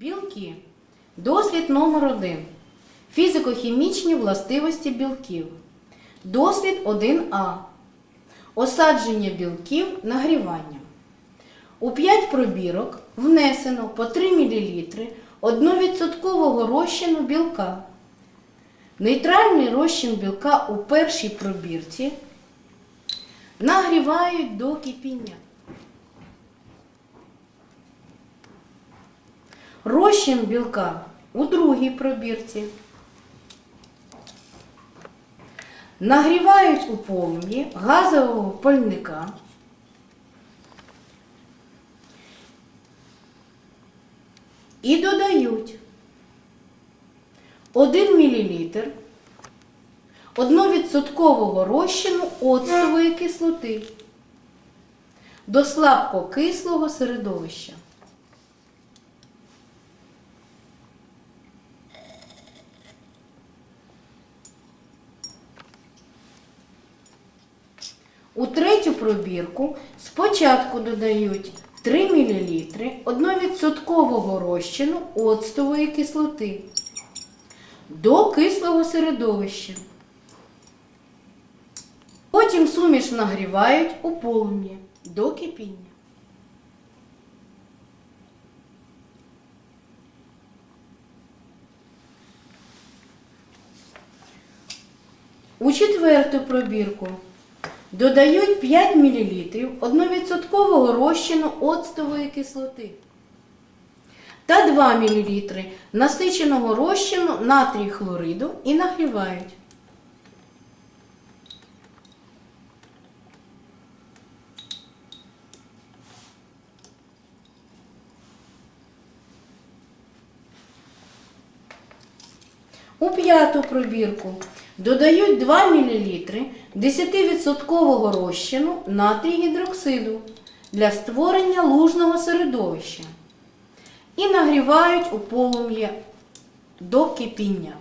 Білки. Дослід номер 1 Фізико-хімічні властивості білків. Дослід 1А. Осадження білків нагріванням. У 5 пробірок внесено по 3 мл 1% розчину білка. Нейтральний розчин білка у першій пробірці нагрівають до кипіння. Розчин білка у другій пробірці. Нагрівають у полум'ї газового пальника. І додають 1 мл 1% розчину оцтової кислоти до слабкокислого середовища. У третю пробірку спочатку додають 3 мл 1% розчину оцтової кислоти до кислого середовища. Потім суміш нагрівають у полум'ї до кипіння. У четверту пробірку додають 5 мл 1% розчину оцтової кислоти та 2 мл насиченого розчину натрій хлориду і нагрівають. У п'яту пробірку додають 2 мл 10% розчину натрій гідроксиду для створення лужного середовища і нагрівають у полум'я до кипіння.